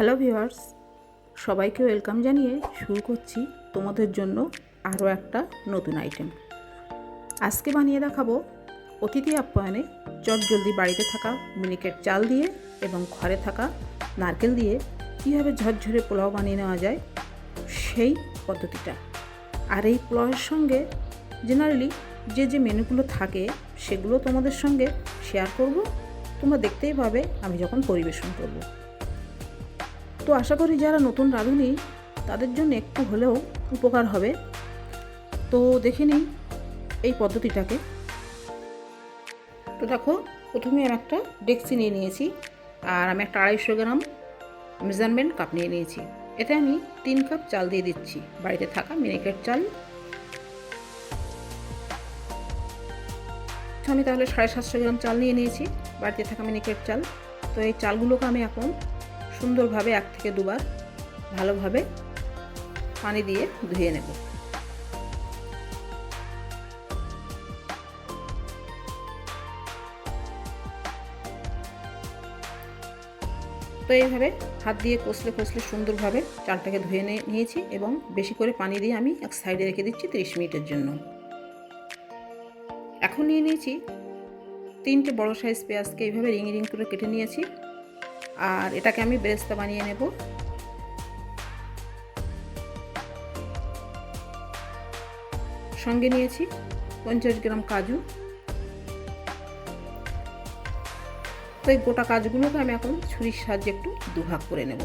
Hello viewers, সবাইকে welcome জানিয়ে শুরু করছি তোমাদের জন্য আরও একটা নতুন আইটেম আজকে বানিয়ে দেখাবো অতিথি আপ্যায়নে চট জলদি বাড়িতে থাকা মিনিকেট চাল দিয়ে এবং ঘরে থাকা নারকেল দিয়ে কীভাবে ঝরঝরে পোলাও বানিয়ে নেওয়া যায় সেই পদ্ধতিটা। আর এই পোলাওয়ের সঙ্গে জেনারেলি যে যে মেনুগুলো থাকে সেগুলো তোমাদের সঙ্গে শেয়ার করব। তোমরা দেখতেই পাবে আমি যখন পরিবেশন করব। তো আশা করি যারা নতুন রাঁধুনি, তাদের জন্য একটু হলেও উপকার হবে। তো দেখে নিই এই পদ্ধতিটাকে। তো দেখো, প্রথমে আমি একটা ডেক্সি নিয়ে নিয়েছি, আর আমি একটা আড়াইশো গ্রাম মেজারমেন্ট কাপ নিয়ে নিয়েছি। এতে আমি তিন কাপ চাল দিয়ে দিচ্ছি, বাড়িতে থাকা মিনিকেট চাল। আমি তাহলে সাড়ে সাতশো গ্রাম চাল নিয়ে নিয়েছি, বাড়িতে থাকা মিনিকেট চাল। তো এই চালগুলোকে আমি এখন সুন্দরভাবে এক থেকে দুবার ভালোভাবে পানি দিয়ে ধুয়ে নেব। তো এইভাবে হাত দিয়ে কষলে কষলে সুন্দরভাবে চালটাকে ধুয়ে নিয়েছি এবং বেশি করে পানি দিয়ে আমি এক সাইডে রেখে দিচ্ছি তিরিশ মিনিটের জন্য। এখন নিয়ে নিয়েছি তিনটে বড় সাইজ পেঁয়াজকে এইভাবে রিং রিং করে কেটে নিয়েছি। আর এটাকে আমি বেরেস্তা বানিয়ে নেব। সঙ্গে নিয়েছি পঞ্চাশ গ্রাম কাজু। তো এই গোটা কাজগুলোকে আমি এখন ছুরির সাহায্যে একটু দুভাগ করে নেব।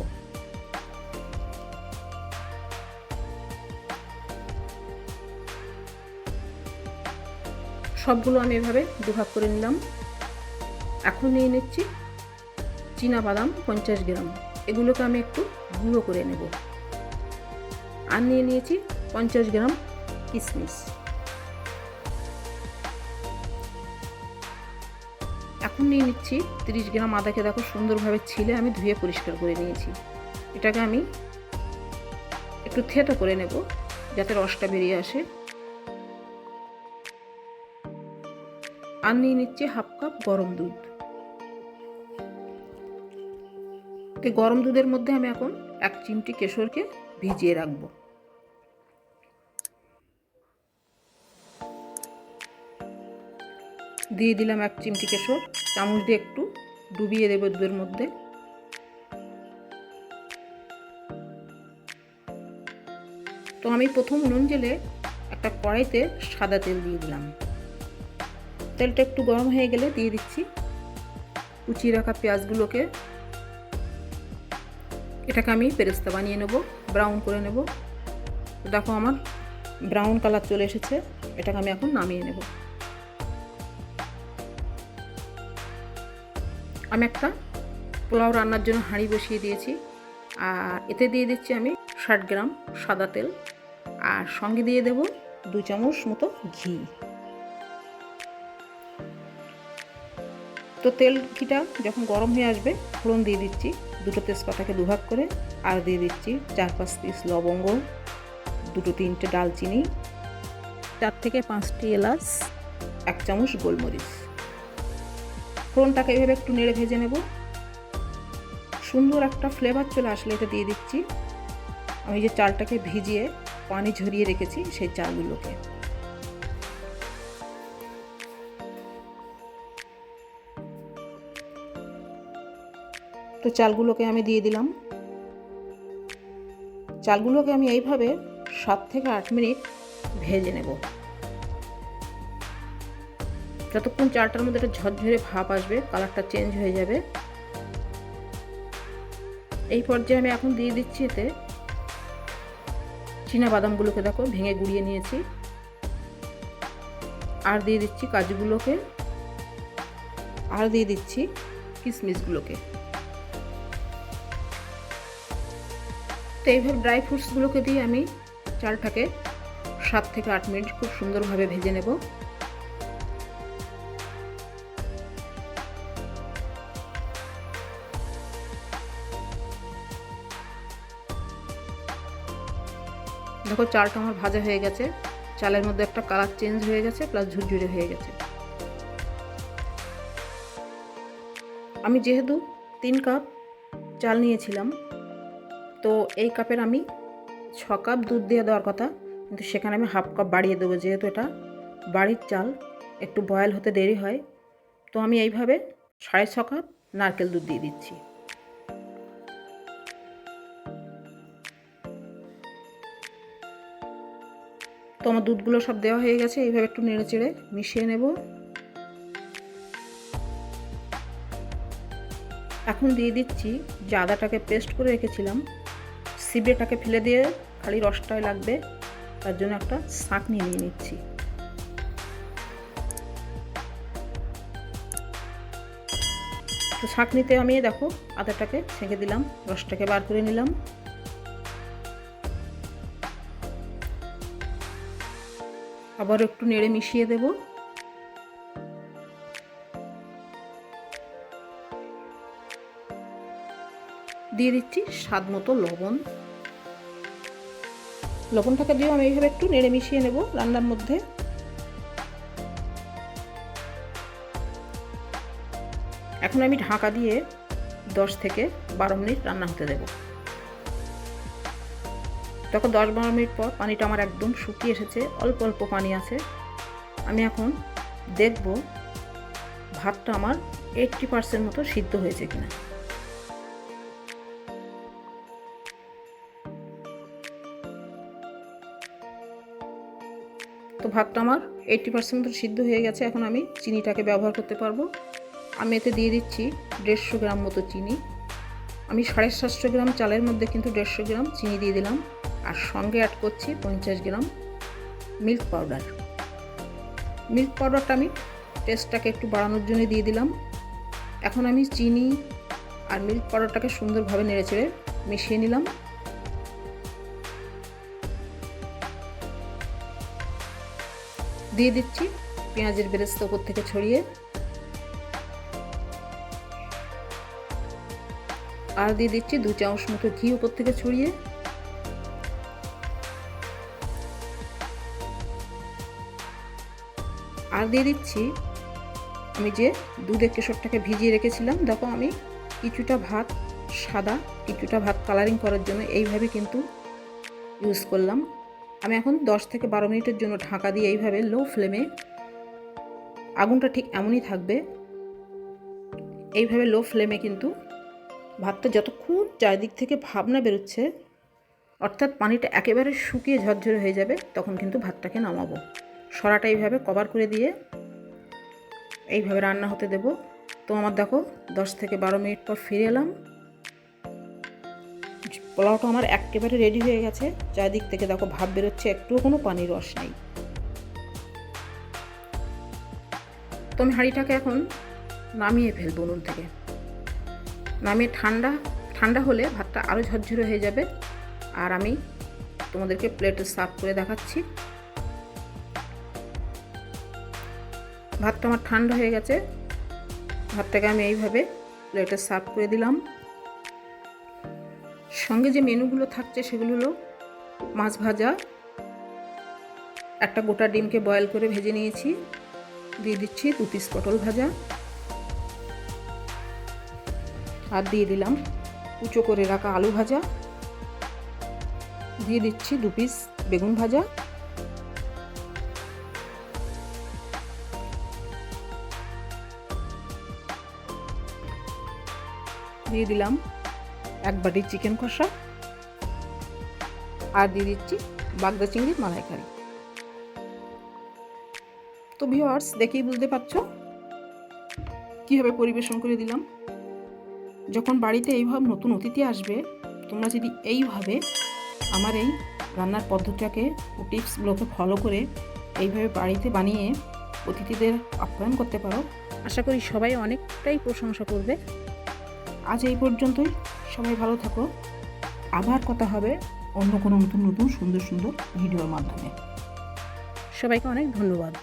সবগুলো আমি এভাবে দুভাগ করে নিলাম। এখন নিয়ে নিচ্ছি বাদাম পঞ্চাশ গ্রাম। এগুলোকে আমি একটু গুঁড়ো করে নেব। আর নিয়ে নিয়েছি পঞ্চাশ গ্রাম কিশমিশ এখন নিয়ে নিচ্ছি তিরিশ গ্রাম আদাকে দেখো সুন্দরভাবে ছিলে আমি ধুয়ে পরিষ্কার করে নিয়েছি। এটাকে আমি একটু থেতো করে নেব যাতে রসটা বেরিয়ে আসে। আর নিয়ে নিচ্ছি হাফ কাপ গরম দুধ। তো গরম দুধের মধ্যে আমি এখন এক চিমটি কেশরকে ভিজিয়ে রাখব। দিয়ে দিলাম এক চিমটি কেশর। চামচ দিয়ে একটু ডুবিয়ে দেবো দুধের মধ্যে। তো আমি প্রথম নুন জেলে একটা কড়াইতে সাদা তেল দিয়ে দিলাম। তেলটা একটু গরম হয়ে গেলে দিয়ে দিচ্ছি। কুচিয়ে রাখা পেঁয়াজগুলোকে এটাকে আমি পেরেস্তা বানিয়ে নেব, ব্রাউন করে নেব। দেখো আমার ব্রাউন কালার চলে এসেছে, এটাকে আমি এখন নামিয়ে নেব। আমি একটা পোলাও রান্নার জন্য হাঁড়ি বসিয়ে দিয়েছি, আর এতে দিয়ে দিচ্ছি আমি ষাট গ্রাম সাদা তেল, আর সঙ্গে দিয়ে দেব দু চামচ মতো ঘি। তো তেল ঘিটা যখন গরম হয়ে আসবে, ফোড়ন দিয়ে দিচ্ছি। দুটো তেজপাতাকে দুভাগ করে আর দিয়ে দিচ্ছি চার পাঁচ পিস লবঙ্গ দুটো তিনটে ডালচিনি চার থেকে পাঁচটি এলাচ এক চামচ গোলমরিচ। ফোড়নটাকে এভাবে একটু নেড়ে ভেজে নেব। সুন্দর একটা ফ্লেভার চলে আসলে এটা দিয়ে দিচ্ছি। আমি যে চালটাকে ভিজিয়ে পানি ঝরিয়ে রেখেছি সেই চালগুলোকে। তো চালগুলোকে আমি দিয়ে দিলাম। চালগুলোকে আমি এইভাবে সাত থেকে আট মিনিট ভেজে নেব। যতক্ষণ চালটার মধ্যে একটা ঝরঝরে ভাপ আসবে, কালারটা চেঞ্জ হয়ে যাবে। এই পর্যায়ে আমি এখন দিয়ে দিচ্ছি এতে চীনা বাদামগুলোকে দেখো, ভেঙে গুঁড়িয়ে নিয়েছি। আর দিয়ে দিচ্ছি কাজুগুলোকে। আর দিয়ে দিচ্ছি কিশমিশগুলোকে তো এইভাবে ড্রাই ফ্রুটসগুলোকে দিয়ে আমি চালটাকে সাত থেকে আট মিনিট খুব সুন্দরভাবে ভেজে নেব। দেখো চালটা আমার ভাজা হয়ে গেছে। চালের মধ্যে একটা কালার চেঞ্জ হয়ে গেছে প্লাস ঝুরঝুরে হয়ে গেছে। আমি যেহেতু তিন কাপ চাল নিয়েছিলাম তো এই কাপের আমি ছ কাপ দুধ দিয়ে দেওয়ার কথা, কিন্তু সেখানে আমি হাফ কাপ বাড়িয়ে দেবো যেহেতু এটা বাড়ির চাল, একটু বয়েল হতে দেরি হয়। তো আমি এইভাবে সাড়ে ছ কাপ নারকেল দুধ দিয়ে দিচ্ছি। তো আমার দুধগুলো সব দেওয়া হয়ে গেছে, এইভাবে একটু নেড়ে চেড়ে মিশিয়ে নেব। এখন দিয়ে দিচ্ছি যে আদাটাকে পেস্ট করে রেখেছিলাম। সিবেটাকে ফেলে দিয়ে খালি রসটাই লাগবে, তার জন্য একটা শাঁক নিয়ে নিচ্ছি। তো শাঁক নিতে আমি দেখো আদাটাকে ছেঁকে দিলাম, রসটাকে বার করে নিলাম। আবার একটু নেড়ে মিশিয়ে দেব। দিয়ে দিচ্ছি স্বাদ মতো লবণ। লবণটাকে দিয়েও আমি এইভাবে একটু নেড়ে মিশিয়ে নেব রান্নার মধ্যে। এখন আমি ঢাকা দিয়ে দশ থেকে বারো মিনিট রান্না হতে দেব। তখন দশ বারো মিনিট পর পানিটা আমার একদম শুকিয়ে এসেছে, অল্প অল্প পানি আছে। আমি এখন দেখব ভাতটা আমার এইটটি পার্সেন্ট মতো সিদ্ধ হয়েছে কিনা। তো ভাতটা আমার এইটটি পার্সেন্ট মতো সিদ্ধ হয়ে গেছে, এখন আমি চিনিটাকে ব্যবহার করতে পারব। আমি এতে দিয়ে দিচ্ছি দেড়শো গ্রাম মতো চিনি। আমি সাড়ে সাতশো গ্রাম চালের মধ্যে কিন্তু দেড়শো গ্রাম চিনি দিয়ে দিলাম। আর সঙ্গে অ্যাড করছি পঞ্চাশ গ্রাম মিল্ক পাউডার মিল্ক পাউডারটা আমি টেস্টটাকে একটু বাড়ানোর জন্য দিয়ে দিলাম। এখন আমি চিনি আর মিল্ক পাউডারটাকে সুন্দরভাবে নেড়ে চেড়ে মিশিয়ে নিলাম। দিয়ে দিচ্ছি। পেঁয়াজের বেরেস্তা ওপর থেকে ছড়িয়ে। আর দিয়ে দিচ্ছি দু চামচ মতো ঘি উপর থেকে ছড়িয়ে। আর দিয়ে দিচ্ছি, আমি যে দুধের কেশরটাকে ভিজিয়ে রেখেছিলাম, দেখো আমি কিছুটা ভাত সাদা, কিছুটা ভাত কালারিং করার জন্য এইভাবে কিন্তু ইউজ করলাম। আমি এখন 10 থেকে বারো মিনিটের জন্য ঢাকা দিয়ে এইভাবে লো ফ্লেমে আগুনটা ঠিক এমনই থাকবে। এইভাবে লো ফ্লেমে কিন্তু ভাতটা যতক্ষণ চারিদিক থেকে ভাবনা বেরোচ্ছে, অর্থাৎ পানিটা একেবারে শুকিয়ে ঝরঝরে হয়ে যাবে, তখন কিন্তু ভাতটাকে নামাবো। সরাটা এইভাবে কভার করে দিয়ে এইভাবে রান্না হতে দেব। তো আমার দেখো, দশ থেকে বারো মিনিট পর ফিরে এলাম। পোলাওটা আমার একেবারে রেডি হয়ে গেছে। চারিদিক থেকে দেখো ভাব বেরোচ্ছে, একটুও কোনো পানির রস নেই। তো আমি হাঁড়িটাকে এখন নামিয়ে ফেলব উনুন থেকে। নামিয়ে ঠান্ডা ঠান্ডা হলে ভাতটা আরও ঝরঝরে হয়ে যাবে। আর আমি তোমাদেরকে প্লেটে সার্ভ করে দেখাচ্ছি। ভাতটা আমার ঠান্ডা হয়ে গেছে। ভাতটাকে আমি এইভাবে প্লেটে সার্ভ করে দিলাম। সঙ্গে যে মেনুগুলো থাকছে সেগুলো হলো মাছ ভাজা, একটা গোটা ডিমকে বয়েল করে ভেজে নিয়েছি। দিয়ে দিচ্ছি দু পিস পটল ভাজা। আর দিয়ে দিলাম কুচো করে রাখা আলু ভাজা। দিয়ে দিচ্ছি দু পিস বেগুন ভাজা। দিয়ে দিলাম এক বাটি চিকেন কষা আর দিয়ে দিচ্ছি বাগদা চিংড়ির মালাইকারি। তো ভিওয়ার্স দেখেই বুঝতে পারছ কীভাবে পরিবেশন করে দিলাম। যখন বাড়িতে এইভাবে নতুন অতিথি আসবে, তোমরা যদি এইভাবে আমার এই রান্নার পদ্ধতিটাকে টিপসগুলোকে ফলো করে এইভাবে বাড়িতে বানিয়ে অতিথিদের আপ্যায়ন করতে পারো, আশা করি সবাই অনেকটাই প্রশংসা করবে। আজ এই পর্যন্তই। সবাই ভালো থাকো। আবার কথা হবে অন্য কোনো নতুন নতুন সুন্দর সুন্দর ভিডিওর মাধ্যমে। সবাইকে অনেক ধন্যবাদ।